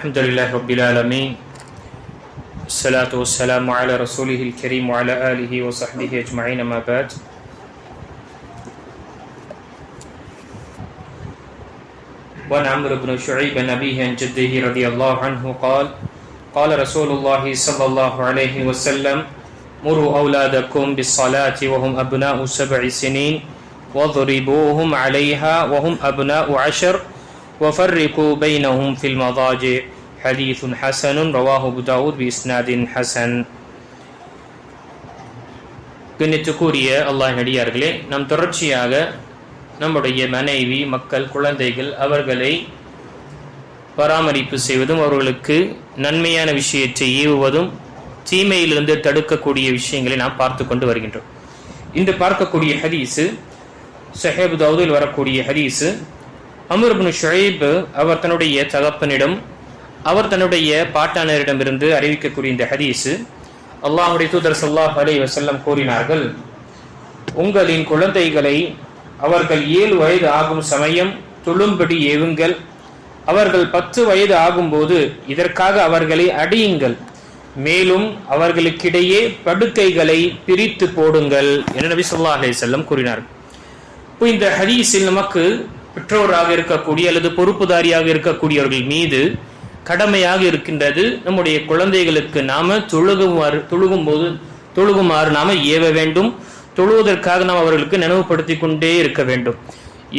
الحمد لله رب العالمين. الصلاة والسلام على رسوله الكريم وعلى آله وصحبه أجمعين ما بعد. وعن عمرو بن شعيب عن أبيه عن جده رضي الله عنه قال قال رسول الله صلى الله عليه وسلم مروا أولادكم بالصلاة وهم أبناء سبع سنين واضربوهم عليها وهم أبناء عشر وفرقوا بينهم في المضاجع حديث حسن رواه أبو داود بإسناد حسن கண்ணியத்துக்குரிய அல்லாஹ் நடிகார்களே நாம் தொடர்ச்சியாக நம்முடைய மனைவி மக்கள் குழந்தைகள் அவர்களை பராமரிப்பு செய்வதும் அவர்களுக்கு நன்மையான விஷயத்தை ஏவுவதும் தீமையிலிருந்து தடுக்கக்கூடிய விஷயங்களை நாம் பார்த்து கொண்டு வருகின்றோம் இன்று பார்க்கக்கூடிய ஹதீஸு சஹேப் தௌதில் வரக்கூடிய ஹதீஸு அமர்பின் ஷுஐப் அவர் தன்னுடைய தகப்பனிடம் அவர் தன்னுடைய பாட்டானரிடமிருந்து அறிவிக்கக்கூடிய இந்த ஹதீஸு அல்லாஹுடைய தூதர் சல்லாஹ் அலி வசல்லம் கூறினார்கள் உங்களின் குழந்தைகளை அவர்கள் ஏழு வயது ஆகும் சமயம் துளும்படி ஏவுங்கள். அவர்கள் பத்து வயது ஆகும்போது இதற்காக அவர்களை அடியுங்கள். மேலும் அவர்களுக்கிடையே படுக்கைகளை பிரித்து போடுங்கள். என நபி சொல்லா அலி செல்லம் கூறினார் இப்போ இந்த ஹதீஸில் நமக்கு பெற்றோராக இருக்கக்கூடிய அல்லது பொறுப்புதாரியாக இருக்கக்கூடியவர்கள் மீது கடமையாக இருக்கின்றது. நம்முடைய குழந்தைகளுக்கு நாம தொழுகுமாறு தொழுகும் போது தொழுகுமாறு நாம ஏவ வேண்டும். தொழுவதற்காக நாம் அவர்களுக்கு நினைவுபடுத்தி கொண்டே இருக்க வேண்டும்.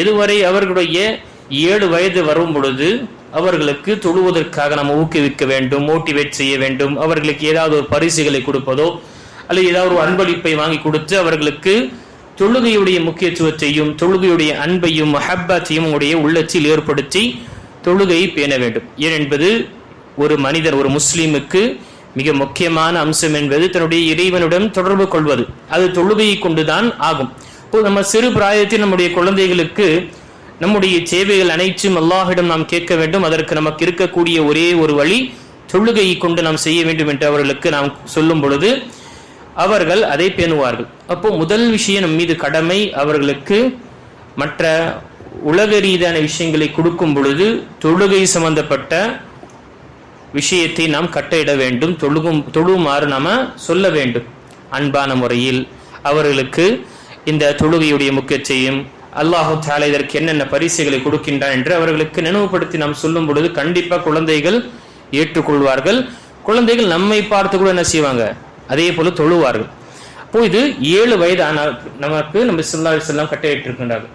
எதுவரை அவர்களுடைய ஏழு வயது வரும் பொழுது அவர்களுக்கு தொழுவதற்காக நாம் ஊக்குவிக்க வேண்டும் மோட்டிவேட் செய்ய வேண்டும். அவர்களுக்கு ஏதாவது ஒரு பரிசுகளை கொடுப்பதோ அல்லது ஏதாவது ஒரு அன்பளிப்பை வாங்கி கொடுத்து அவர்களுக்கு தொழுகையுடைய முக்கியத்துவத்தையும் தொழுகையுடைய அன்பையும் மஹப்பாத்தையும் உங்களுடைய உள்ளத்தில் ஏற்படுத்தி தொழுகையை பேண வேண்டும். ஏன் என்பது ஒரு மனிதர் ஒரு முஸ்லீமுக்கு மிக முக்கியமான அம்சம் என்பது தன்னுடைய இறைவனுடன் தொடர்பு கொள்வது. அது தொழுகையை கொண்டுதான் ஆகும். இப்போ நம்ம சிறு பிராயத்தில் நம்முடைய குழந்தைகளுக்கு நம்முடைய சேவைகள் அனைத்தும் அல்லாஹிடம் நாம் கேட்க வேண்டும். அதற்கு நமக்கு இருக்கக்கூடிய ஒரே ஒரு வழி தொழுகையை கொண்டு நாம் செய்ய வேண்டும் என்று அவர்களுக்கு நாம் சொல்லும் பொழுது அவர்கள் அதை பேணுவார்கள். அப்போ முதல் விஷயம் நம் மீது கடமை அவர்களுக்கு மற்ற உலக ரீதியான விஷயங்களை கொடுக்கும் பொழுது தொழுகை சம்பந்தப்பட்ட விஷயத்தை நாம் கட்டையிட வேண்டும். தொழுகும் தொழுமாறு நாம சொல்ல வேண்டும். அன்பான முறையில் அவர்களுக்கு இந்த தொழுகையுடைய முக்கியத்தையும் அல்லாஹு தாலா இதற்கு என்னென்ன பரிசுகளை கொடுக்கின்றான் என்று அவர்களுக்கு நினைவுபடுத்தி நாம் சொல்லும் பொழுது கண்டிப்பா குழந்தைகள் ஏற்றுக்கொள்வார்கள். குழந்தைகள் நம்மை பார்த்து கூட என்ன செய்வாங்க? அதே போல தொழுவார்கள். அப்போ இது ஏழு வயது ஆனால் நமக்கு நம்ம சில்லா செல்லாம் கட்டையிட்டிருக்கின்றார்கள்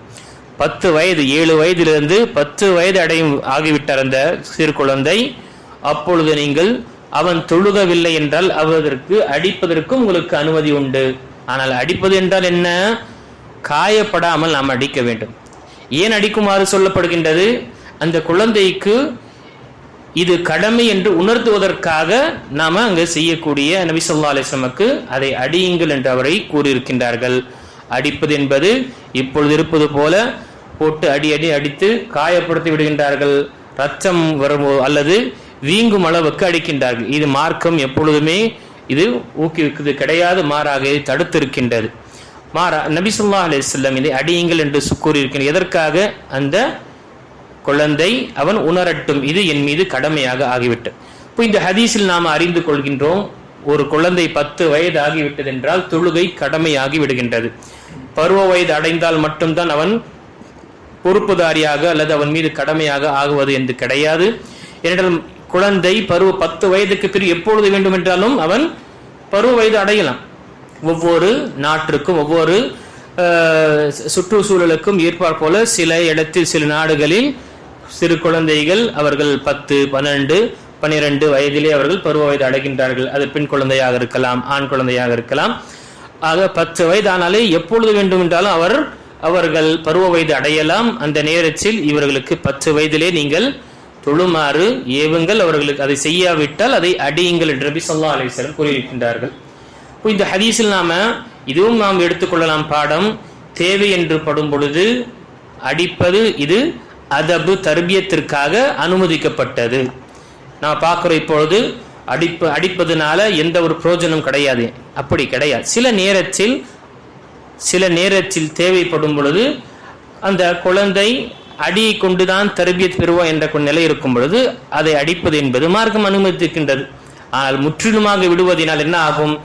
பத்து வயது ஏழு வயதிலிருந்து பத்து வயது அடையும் ஆகிவிட்டார் அந்த சிறு குழந்தை. அப்பொழுது நீங்கள் அவன் தொழுகவில்லை என்றால் அவதற்கு அடிப்பதற்கும் உங்களுக்கு அனுமதி உண்டு. ஆனால் அடிப்பது என்றால் என்ன? காயப்படாமல் நாம் அடிக்க வேண்டும். ஏன் அடிக்குமாறு சொல்லப்படுகின்றது? அந்த குழந்தைக்கு இது கடமை என்று உணர்த்துவதற்காக நாம அங்கு செய்யக்கூடிய நபிசல்லா அலிஸ்லமுக்கு அதை அடியுங்கள் என்று அவரை கூறியிருக்கின்றார்கள். அடிப்பது என்பது இப்பொழுது இருப்பது போல போட்டு அடி அடி அடித்து காயப்படுத்தி விடுகின்றார்கள். ரத்தம் வரும் அல்லது வீங்கும் அளவுக்கு அடிக்கின்றார்கள். இது மார்க்கம் எப்பொழுதுமே இது ஊக்குவிக்கிறது கிடையாது மாறாக தடுத்திருக்கின்றது. மாறா நபிசுல்லா அலிஸ்லம் இதை அடியுங்கள் என்று கூறியிருக்கின்ற எதற்காக? அந்த குழந்தை அவன் உணரட்டும். இது என் மீது கடமையாக ஆகிவிட்டது. இப்போ இந்த ஹதீஸில் நாம் அறிந்து கொள்கின்றோம் ஒரு குழந்தை பத்து வயது ஆகிவிட்டது என்றால் தொழுகை கடமையாகி விடுகின்றது. பருவ வயது அடைந்தால் மட்டும்தான் அவன் பொறுப்புதாரியாக அல்லது அவன் மீது கடமையாக ஆகுவது என்று கிடையாது. ஏனென்றால் குழந்தை பருவ பத்து வயதுக்கு பிறகு எப்பொழுது வேண்டும் என்றாலும் அவன் பருவ வயது அடையலாம். ஒவ்வொரு நாட்டிற்கும் ஒவ்வொரு சுற்றுச்சூழலுக்கும் ஏற்பார் போல சில இடத்தில் சில நாடுகளில் சிறு குழந்தைகள் அவர்கள் பத்து பன்னெண்டு பன்னிரண்டு வயதிலே அவர்கள் பருவ வயது அடைகின்றார்கள். அது பெண் குழந்தையாக இருக்கலாம் ஆண் குழந்தையாக இருக்கலாம். ஆக பத்து வயது ஆனாலே எப்பொழுது வேண்டும் என்றாலும் அவர் அவர்கள் பருவ வயது அடையலாம். அந்த நேரத்தில் இவர்களுக்கு பத்து வயதிலே நீங்கள் தொழுமாறு ஏவுங்கள். அவர்களுக்கு அதை செய்யாவிட்டால் அதை அடியுங்கள் என்று நபி சொல்லா அலிஸ்லம் கூறியிருக்கின்றார்கள். இப்போ இந்த ஹதீஸில் நாம இதுவும் நாம் எடுத்துக்கொள்ளலாம் பாடம். தேவை என்று படும் பொழுது அடிப்பது இது அதபு தர்பியத்திற்காக அனுமதிக்கப்பட்டது. நான் பார்க்குறோம் இப்பொழுது அடிப்பு அடிப்பதுனால எந்த ஒரு பிரயோஜனம் கிடையாது. அப்படி கிடையாது. சில நேரத்தில் சில நேரத்தில் தேவைப்படும் பொழுது அந்த குழந்தை அடியை கொண்டுதான் தர்பியத் பெறுவோம் என்ற நிலை இருக்கும் பொழுது அதை அடிப்பது என்பது மார்க்கம் அனுமதிக்கின்றது. ஆனால் முற்றிலுமாக விடுவதினால் என்ன ஆகும்?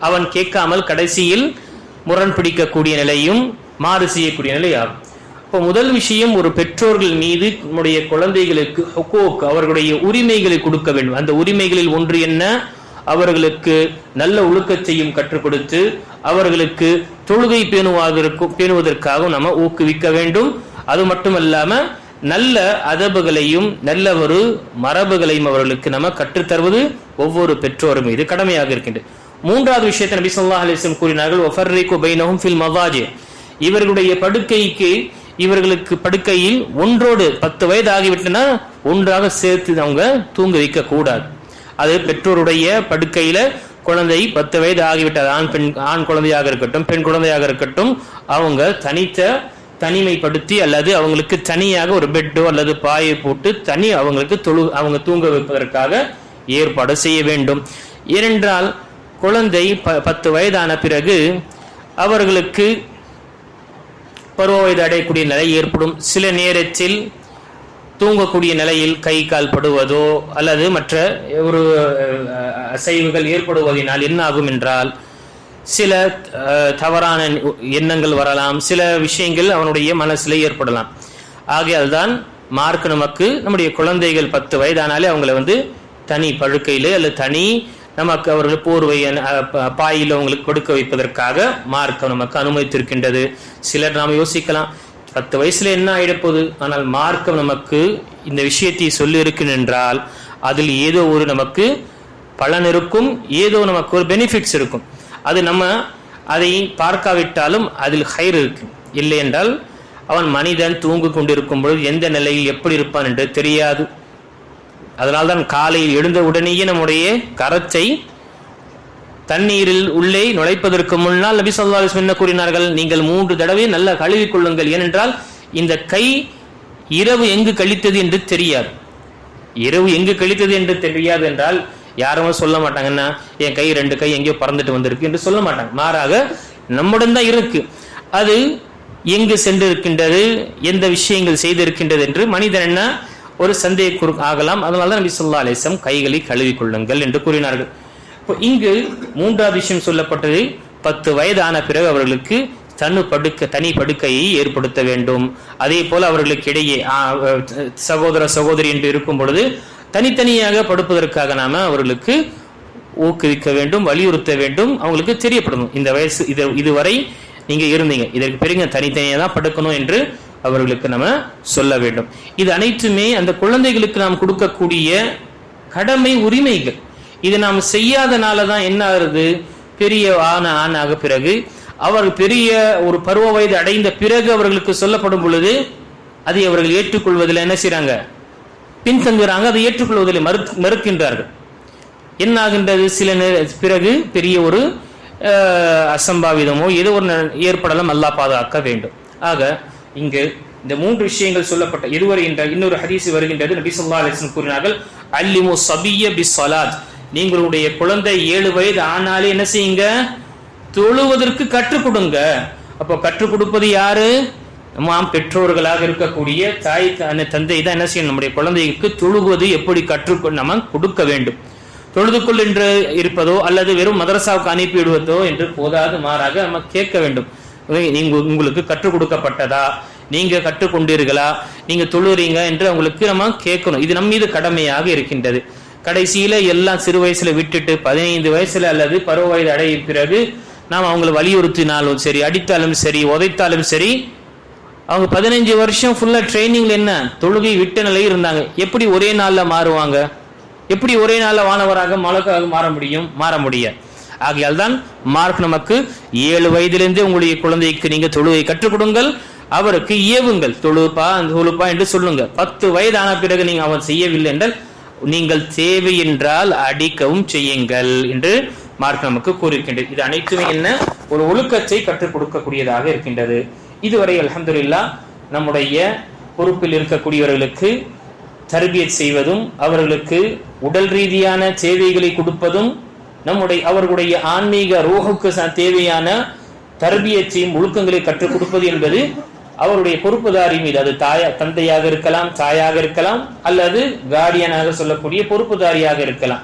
அவன் கேட்காமல் கடைசியில் முரண் பிடிக்கக்கூடிய நிலையும் மாறு செய்யக்கூடிய நிலை ஆகும் இப்போ முதல் விஷயம் ஒரு பெற்றோர்கள் மீது நம்முடைய குழந்தைகளுக்கு ஹுகூக் அவர்களுடைய உரிமைகளை கொடுக்க வேண்டும். அந்த உரிமைகளில் ஒன்று என்ன? அவர்களுக்கு நல்ல ஒழுக்கத்தையும் கற்றுக் கொடுத்து அவர்களுக்கு தொழுகை பேணுவதற்கு பேணுவதற்காக நம்ம ஊக்குவிக்க வேண்டும். அது மட்டுமல்லாம நல்ல அதபுகளையும் நல்ல ஒரு மரபுகளையும் அவர்களுக்கு நம்ம கற்றுத்தருவது ஒவ்வொரு பெற்றோரும் மீது கடமையாக இருக்கின்றது. மூன்றாவது விஷயத்தை நபி சொல்லா அலிஸ்லம் கூறினார்கள் வஃபர்ரிகு பைனஹும் ஃபில் இவர்களுடைய படுக்கைக்கு இவர்களுக்கு படுக்கையில் ஒன்றோடு பத்து வயது ஆகிவிட்டனா ஒன்றாக சேர்த்து அவங்க தூங்க வைக்க கூடாது அது பெற்றோருடைய படுக்கையில குழந்தை பத்து வயது ஆகிவிட்டது ஆண் பெண் ஆண் குழந்தையாக இருக்கட்டும் பெண் குழந்தையாக இருக்கட்டும் அவங்க தனித்த தனிமைப்படுத்தி அல்லது அவங்களுக்கு தனியாக ஒரு பெட்டோ அல்லது பாயை போட்டு தனி அவங்களுக்கு தொழு அவங்க தூங்க வைப்பதற்காக ஏற்பாடு செய்ய வேண்டும். ஏனென்றால் குழந்தை ப பத்து வயதான பிறகு அவர்களுக்கு பருவ வயது அடையக்கூடிய நிலை ஏற்படும். சில நேரத்தில் தூங்கக்கூடிய நிலையில் கை கால் படுவதோ அல்லது மற்ற ஒரு அசைவுகள் ஏற்படுவதனால் என்ன ஆகும் என்றால் சில தவறான எண்ணங்கள் வரலாம். சில விஷயங்கள் அவனுடைய மனசில் ஏற்படலாம். ஆகையால் தான் மார்க் நமக்கு நம்முடைய குழந்தைகள் பத்து வயதானாலே அவங்கள வந்து தனி படுக்கையிலே அல்லது தனி நமக்கு அவர்கள் போர்வை ப- பாயில் அவங்களுக்கு கொடுக்க வைப்பதற்காக மார்க்கம் நமக்கு அனுமதித்திருக்கின்றது. சிலர் நாம் யோசிக்கலாம் பத்து வயசுல என்ன ஆயிடப்போகுது? ஆனால் மார்க்கம் நமக்கு இந்த விஷயத்தை சொல்லி என்றால் அதில் ஏதோ ஒரு நமக்கு பலன் இருக்கும் ஏதோ நமக்கு ஒரு பெனிஃபிட்ஸ் இருக்கும். அது நம்ம அதை பார்க்காவிட்டாலும் அதில் ஹைர் இருக்கு இல்லை என்றால் அவன் மனிதன் தூங்கு கொண்டிருக்கும் பொழுது எந்த நிலையில் எப்படி இருப்பான் என்று தெரியாது. அதனால்தான் காலையில் எழுந்த உடனேயே நம்முடைய கரத்தை தண்ணீரில் உள்ளே நுழைப்பதற்கு முன்னால் நபி சொல்லா என்ன கூறினார்கள்? நீங்கள் மூன்று தடவை நல்லா கழுவி கொள்ளுங்கள். ஏனென்றால் இந்த கை இரவு எங்கு கழித்தது என்று தெரியாது. இரவு எங்கு கழித்தது என்று தெரியாது என்றால் யாருமே சொல்ல மாட்டாங்கன்னா என் கை ரெண்டு கை எங்கேயோ பறந்துட்டு வந்திருக்கு என்று சொல்ல மாட்டாங்க. மாறாக நம்முடன் தான் இருக்கு. அது எங்கு சென்றிருக்கின்றது? எந்த விஷயங்கள் செய்திருக்கின்றது என்று மனிதன் என்ன ஒரு சந்தேக ஆகலாம். அதனால தான் நபி ஸல்லல்லாஹு கைகளை கழுவி கொள்ளுங்கள் என்று கூறினார்கள். இப்போ இங்கு மூன்றாவது விஷயம் சொல்லப்பட்டது பத்து வயதான பிறகு அவர்களுக்கு தனு படுக்க தனி படுக்கையை ஏற்படுத்த வேண்டும். அதே போல அவர்களுக்கு இடையே சகோதர சகோதரி என்று இருக்கும் பொழுது தனித்தனியாக படுப்பதற்காக நாம அவர்களுக்கு ஊக்குவிக்க வேண்டும் வலியுறுத்த வேண்டும். அவங்களுக்கு தெரியப்படணும். இந்த வயசு இது இதுவரை நீங்க இருந்தீங்க. இதற்கு பிறகு தனித்தனியாக தான் படுக்கணும் என்று அவர்களுக்கு நம்ம சொல்ல வேண்டும். இது அனைத்துமே அந்த குழந்தைகளுக்கு நாம் கொடுக்கக்கூடிய கடமை உரிமைகள். இது நாம் செய்யாதனால தான் என்ன ஆகுது? பெரிய ஆன ஆணாக பிறகு அவர் பெரிய ஒரு பருவ வயது அடைந்த பிறகு அவர்களுக்கு சொல்லப்படும் பொழுது அதை அவர்கள் ஏற்றுக்கொள்வதில் என்ன செய்றாங்க? பின்தங்குறாங்க. அதை ஏற்றுக்கொள்வதில் மறு மறுக்கின்றார்கள். என்ன ஆகின்றது? சில நேர பிறகு பெரிய ஒரு அசம்பாவிதமோ ஏதோ ஒரு ந- ஏற்படலாம். அல்லா பாதுகாக்க வேண்டும். ஆக இங்கு இந்த மூன்று விஷயங்கள் சொல்லப்பட்ட இருவர் என்ற இன்னொரு ஹதீஸ் வருகின்றது. நபி சொல்லா அலிஸ்லம் கூறினார்கள் அல்லிமு சபிய பிஸ்ஸலாத். நீங்களுடைய குழந்தை ஏழு வயது ஆனாலே என்ன செய்யுங்க? தொழுவதற்கு கற்றுக் கொடுங்க அப்போ கற்றுக் கொடுப்பது யாரு? நாம் பெற்றோர்களாக இருக்கக்கூடிய தாய் தந்தை தான் என்ன செய்யணும்? நம்முடைய குழந்தைக்கு தொழுவது எப்படி கற்றுக் நம்ம கொடுக்க வேண்டும். தொழுதுக்குள் என்று இருப்பதோ அல்லது வெறும் மதரசாவுக்கு அனுப்பிவிடுவதோ என்று போதாது மாறாக நம்ம கேட்க வேண்டும். நீங்கள் நீங்க உங்களுக்கு கற்றுக் கொடுக்கப்பட்டதா? நீங்க கற்றுக்கொண்டீர்களா? நீங்க தொழுறீங்க என்று அவங்களுக்கு நம்ம கேட்கணும். இது நம் மீது கடமையாக இருக்கின்றது. கடைசியில எல்லாம் சிறு வயசுல விட்டுட்டு பதினைந்து வயசுல அல்லது பருவ வயது அடைய பிறகு நாம் அவங்களை வலியுறுத்தினாலும் சரி அடித்தாலும் சரி உதைத்தாலும் சரி அவங்க பதினஞ்சு வருஷம் ஃபுல்லா ட்ரைனிங்ல என்ன? தொழுகை விட்ட நிலையில் இருந்தாங்க. எப்படி ஒரே நாள்ல மாறுவாங்க? எப்படி ஒரே நாள்ல வானவராக மலக்காக மாற முடியும்? மாற முடியாது. ஆகையால் தான் மார்க் நமக்கு ஏழு வயதிலிருந்தே உங்களுடைய குழந்தைக்கு நீங்க தொழுவை கற்றுக் கொடுங்கள் அவருக்கு ஏவுங்கள். தொழுப்பா தொழுப்பா என்று சொல்லுங்க பத்து வயதான பிறகு நீங்க அவன் செய்யவில்லை என்றால் நீங்கள் தேவை என்றால் அடிக்கவும் செய்யுங்கள் என்று மார்க் நமக்கு கூறியிருக்கின்றது இது அனைத்துமே என்ன? ஒரு ஒழுக்கத்தை கற்றுக் கொடுக்கக்கூடியதாக இருக்கின்றது. இதுவரை அலமதுல்லா நம்முடைய பொறுப்பில் இருக்கக்கூடியவர்களுக்கு தர்பியத் செய்வதும் அவர்களுக்கு உடல் ரீதியான சேவைகளை கொடுப்பதும் நம்முடைய அவர்களுடைய ஆன்மீக ரூஹுக்கு தேவையான தர்பியத்தையும் ஒழுக்கங்களை கற்றுக் கொடுப்பது என்பது அவருடைய பொறுப்புதாரி மீது. அது தாயா தந்தையாக இருக்கலாம் தாயாக இருக்கலாம் அல்லது கார்டியனாக சொல்லக்கூடிய பொறுப்புதாரியாக இருக்கலாம்.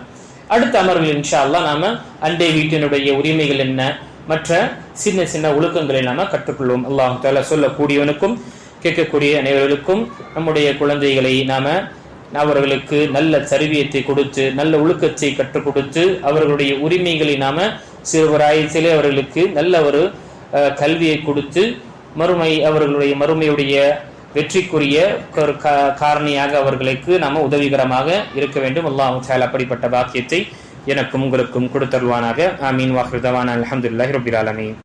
அடுத்த அமர்வில் இன்ஷா அல்லா நாம அண்டை வீட்டினுடைய உரிமைகள் என்ன மற்ற சின்ன சின்ன ஒழுக்கங்களை நாம கற்றுக்கொள்வோம். அல்லாஹால சொல்லக்கூடியவனுக்கும் கேட்கக்கூடிய அனைவர்களுக்கும் நம்முடைய குழந்தைகளை நாம அவர்களுக்கு நல்ல சரிவியத்தை கொடுத்து நல்ல ஒழுக்கத்தை கற்றுக் கொடுத்து அவர்களுடைய உரிமைகளை நாம சிறுவராயத்திலே அவர்களுக்கு நல்ல ஒரு கல்வியை கொடுத்து மறுமை அவர்களுடைய மறுமையுடைய வெற்றிக்குரிய ஒரு காரணியாக அவர்களுக்கு நாம உதவிகரமாக இருக்க வேண்டும். அல்லாஹ் சால் அப்படிப்பட்ட பாக்கியத்தை எனக்கும் உங்களுக்கும் கொடுத்தருவானாக. ஆமீன். வாஹிருதவான் அலமதுல்லாஹி ரபில் ஆலமீன்.